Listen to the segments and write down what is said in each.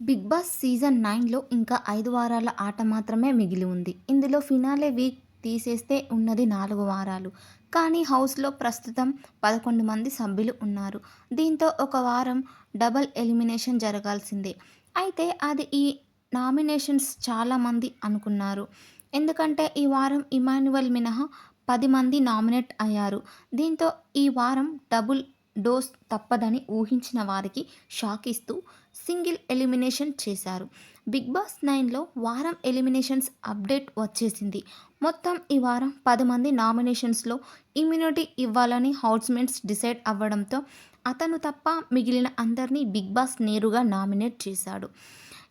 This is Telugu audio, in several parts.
బిగ్ బాస్ సీజన్ నైన్లో ఇంకా ఐదు వారాల ఆట మాత్రమే మిగిలి ఉంది. ఇందులో ఫినాలే వీక్ తీసేస్తే ఉన్నది నాలుగు వారాలు. కానీ హౌస్లో ప్రస్తుతం పదకొండు మంది సభ్యులు ఉన్నారు. దీంతో ఒక వారం డబల్ ఎలిమినేషన్ జరగాల్సిందే. అయితే అది ఈ నామినేషన్స్ చాలామంది అనుకున్నారు. ఎందుకంటే ఈ వారం ఇమాన్యువల్ మినహా పది మంది నామినేట్ అయ్యారు. దీంతో ఈ వారం డబుల్ డోస్ తప్పదని ఊహించిన వారికి షాక్ ఇస్తూ సింగిల్ ఎలిమినేషన్ చేశారు. బిగ్ బాస్ నైన్లో వారం ఎలిమినేషన్స్ అప్డేట్ వచ్చేసింది. మొత్తం ఈ వారం పది మంది నామినేషన్స్లో ఇమ్యూనిటీ ఇవ్వాలని హౌస్మేట్స్ డిసైడ్ అవ్వడంతో అతను తప్ప మిగిలిన అందరినీ బిగ్ బాస్ నేరుగా నామినేట్ చేశాడు.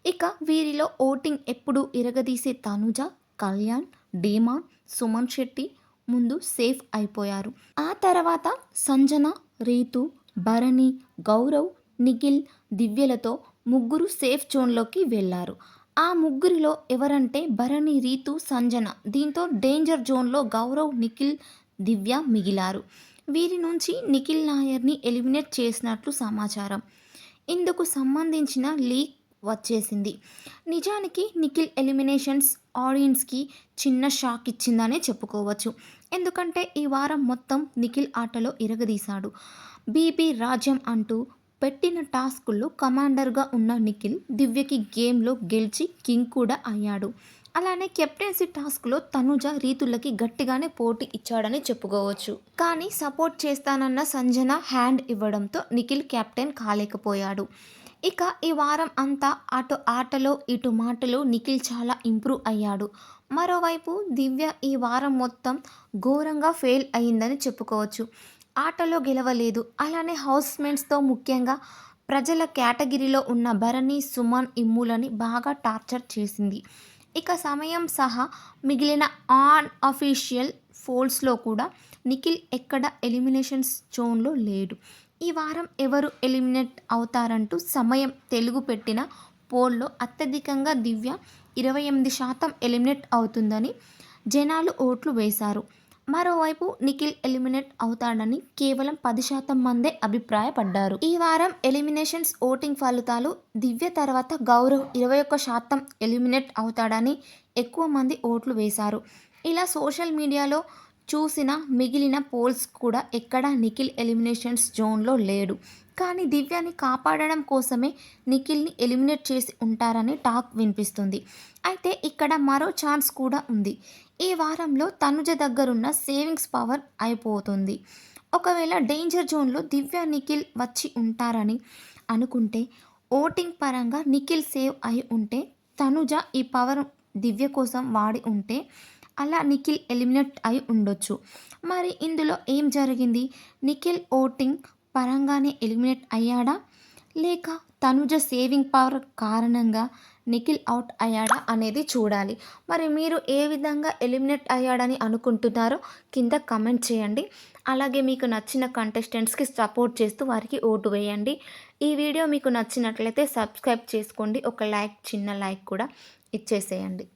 ఇక వీరిలో ఓటింగ్ ఎప్పుడు ఇరగదీసే తనుజ కళ్యాణ్ డీమాన్ సుమన్ శెట్టి ముందు సేఫ్ అయిపోయారు. ఆ తర్వాత సంజన రీతు భరణి గౌరవ్ నిఖిల్ దివ్యలతో ముగ్గురు సేఫ్ జోన్లోకి వెళ్ళారు ఆ ముగ్గురిలో ఎవరంటే భరణి రీతు సంజన. దీంతో డేంజర్ జోన్లో గౌరవ్ నిఖిల్ దివ్య మిగిలారు. వీరి నుంచి నిఖిల్ నాయర్ని ఎలిమినేట్ చేసినట్లు సమాచారం. ఇందుకు సంబంధించిన లీక్ వచ్చేసింది. నిజానికి నిఖిల్ ఎలిమినేషన్స్ ఆడియన్స్కి చిన్న షాక్ ఇచ్చిందనే చెప్పుకోవచ్చు. ఎందుకంటే ఈ వారం మొత్తం నిఖిల్ ఆటలో ఇరగదీశాడు. బీబీ రాజ్యం అంటూ పెట్టిన టాస్కుల్లో కమాండర్గా ఉన్న నిఖిల్ దివ్యకి గేమ్లో గెలిచి కింగ్ కూడా అయ్యాడు. అలానే కెప్టెన్సీ టాస్క్లో తనుజ రీతులకి గట్టిగానే పోటీ ఇచ్చాడని చెప్పుకోవచ్చు. కానీ సపోర్ట్ చేస్తానన్న సంజన హ్యాండ్ ఇవ్వడంతో నిఖిల్ కెప్టెన్ కాలేకపోయాడు. ఇక ఈ వారం అంతా అటు ఆటలో ఇటు మాటలో నిఖిల్ చాలా ఇంప్రూవ్ అయ్యాడు. మరోవైపు దివ్య ఈ వారం మొత్తం ఘోరంగా ఫెయిల్ అయిందని చెప్పుకోవచ్చు. ఆటలో గెలవలేదు. అలానే హౌస్మేట్స్తో ముఖ్యంగా ప్రజల కేటగిరీలో ఉన్న భరణి సుమన్ ఇమ్ములని బాగా టార్చర్ చేసింది. ఇక సమయం సహా మిగిలిన ఆన్ అఫీషియల్ ఫోల్స్లో కూడా నిఖిల్ ఎక్కడ ఎలిమినేషన్స్ జోన్లో లేడు. ఈ వారం ఎవరు ఎలిమినేట్ అవుతారంటూ సమయం తెలుగు పెట్టిన పోల్లో అత్యధికంగా దివ్య ఇరవై ఎనిమిది శాతం ఎలిమినేట్ అవుతుందని జనాలు ఓట్లు వేశారు. మరోవైపు నిఖిల్ ఎలిమినేట్ అవుతాడని కేవలం పది శాతం మందే అభిప్రాయపడ్డారు. ఈ వారం ఎలిమినేషన్స్ ఓటింగ్ ఫలితాలు దివ్య తర్వాత గౌరవ్ ఇరవై ఒక్క శాతం ఎలిమినేట్ అవుతాడని ఎక్కువ మంది ఓట్లు వేశారు. ఇలా సోషల్ మీడియాలో చూసిన మిగిలిన పోల్స్ కూడా ఎక్కడా నిఖిల్ ఎలిమినేషన్స్ జోన్లో లేడు. కానీ దివ్యాని కాపాడడం కోసమే నిఖిల్ని ఎలిమినేట్ చేసి ఉంటారని టాక్ వినిపిస్తుంది. అయితే ఇక్కడ మరో ఛాన్స్ కూడా ఉంది. ఈ వారంలో తనుజ దగ్గరున్న సేవింగ్స్ పవర్ అయిపోతుంది. ఒకవేళ డేంజర్ జోన్లో దివ్య నిఖిల్ వచ్చి ఉంటారని అనుకుంటే ఓటింగ్ పరంగా నిఖిల్ సేవ్ అయి ఉంటే తనుజ ఈ పవర్ దివ్య కోసం వాడి ఉంటే అలా నిఖిల్ ఎలిమినేట్ అయి ఉండొచ్చు. మరి ఇందులో ఏం జరిగింది? నిఖిల్ ఓటింగ్ పరంగానే ఎలిమినేట్ అయ్యాడా? లేక తనుజ సేవింగ్ పవర్ కారణంగా నిఖిల్ అవుట్ అయ్యాడా అనేది చూడాలి. మరి మీరు ఏ విధంగా ఎలిమినేట్ అయ్యాడని అనుకుంటున్నారో కింద కమెంట్ చేయండి. అలాగే మీకు నచ్చిన కంటెస్టెంట్స్కి సపోర్ట్ చేస్తూ వారికి ఓటు వేయండి. ఈ వీడియో మీకు నచ్చినట్లయితే సబ్స్క్రైబ్ చేసుకోండి. ఒక లైక్ చిన్న లైక్ కూడా ఇచ్చేసేయండి.